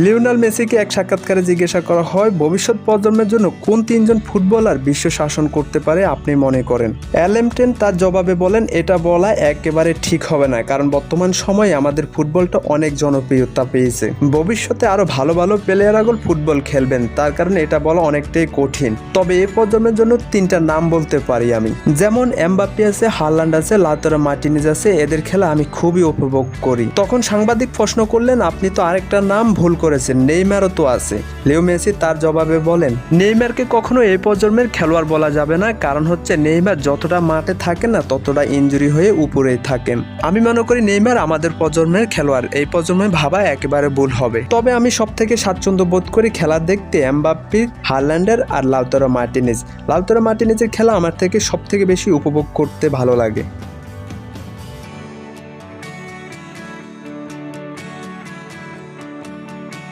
Lionel মেসিকে এক সাক্ষাৎকারে জিজ্ঞাসা করা হয়, ভবিষ্যৎ প্রজন্মের জন্য কোন তিনজন ফুটবলার বিশ্ব শাসন করতে পারে আপনি মনে করেন? অ্যালেমটেন তার জবাবে বলেন, এটা বলা একেবারে ঠিক হবে না, কারণ বর্তমান সময়ে আমাদের ফুটবলটা অনেক জনপ্রিয়তা পেয়েছে। ভবিষ্যতে আরও ভালো ভালো প্লেয়ারগুলো ফুটবল খেলবেন, তার কারণে এটা বলা অনেকটাই কঠিন। তবে এ প্রজন্মের জন্য তিনটা নাম বলতে পারি আমি। যেমন, এমবাপ্পি আছে হারল্যান্ড আছে, লাতরা মার্টিনিজ আছে, এদের খেলা আমি খুবই উপভোগ করি। তখন সাংবাদিক প্রশ্ন করলেন, আপনি তো আরেকটা নাম ভুল করেছেন, নেইমারও তো আছে। লিও মেসি তার জবাবে বলেন, নেইমারকে কখনো এই প্রজন্মের খেলোয়াড় বলা যাবে না, কারণ হচ্ছে নেইমার যতটা মাঠে থাকে না, ততটা ইনজুরি হয়ে উপরেই থাকেন। আমি মনে করি নেইমার আমাদের প্রজন্মের খেলোয়াড়, এই প্রজন্মে ভাবা একেবারে ভুল হবে। তবে আমি সব থেকে স্বাচ্ছন্দ্য বোধ করি খেলা দেখতে এমবাপ্পির হারল্যান্ডের আর লাউতারা মার্টিনেজ। লাউতারা মার্টিনেজের খেলা আমার থেকে সব থেকে বেশি উপভোগ করতে ভালো লাগে।